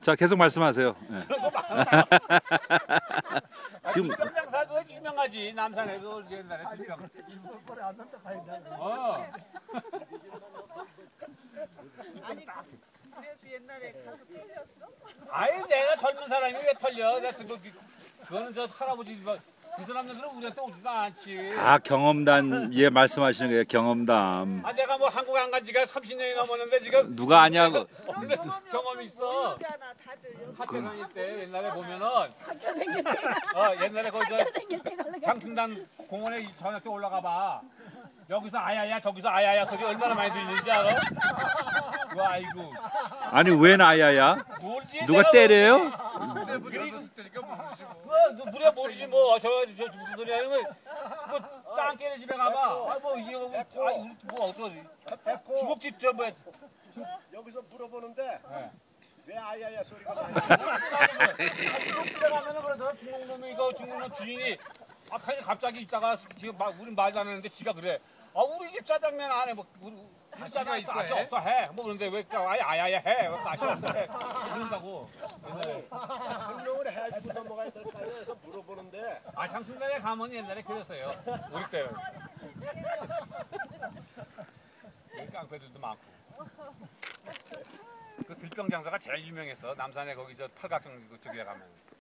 자 계속 말씀하세요. 많아요. 지금- 그거 유명하지 남산에 그 옛날에 들병. 어. 아니 그래도 옛날에 가서 털렸어? 아니 내가 젊은 사람이 왜 털려? 내가 그거 그거는 저 할아버지 뭐, 그 사람들은 우리한테 오지도 않지. 아 경험담 예 말씀하시는 거예요. 경험담. 아 내가 뭐 한국 안 간 지가 30년이 넘었는데 지금 누가 아냐고. 얼마 경험이 있어. 모르잖아 다들 여기 학교 다닐 때 옛날에 보면은 어 옛날에 거저 장풍단 공원에 저녁 때 올라가 봐. 여기서 아야야 저기서 아야야 소리 얼마나 많이 들리는지 알아? 와 아이고 아니 왜 나야야? 모르지 누가 때려요? 뭐 그리고 뭐 무려 모르지 뭐 저 저 무슨 소리야. 이러면 뭐 짱깨네 집에 가봐. 아 뭐 이게 뭐 아이 우리 뭐 어쩌지? 중국집 저 뭐. 여기서 물어보는데 네. 왜 아야야 소리가 나냐? 집에 가면은 그래서 중국 놈이 이거 중국 놈 주인이 아 그냥 갑자기 있다가 지금 막 우리 말도 안 했는데 지가 그래. 아 우리 집 짜장면 안에 뭐 우리 우리 짜장 있어 맛이 없어. 해 뭐 그런데 왜 아예 아야야 해? 왜 맛이 없어? 해. 그런다고 옛날에 설명을 해야지 넘어가야 될까요? 해서 물어보는데 아 가면 옛날에 그랬어요. 우리 때 여기 깡패들도 많고. 그 들병 장사가 제일 유명했어 남산에 거기 저 팔각정 그쪽에 가면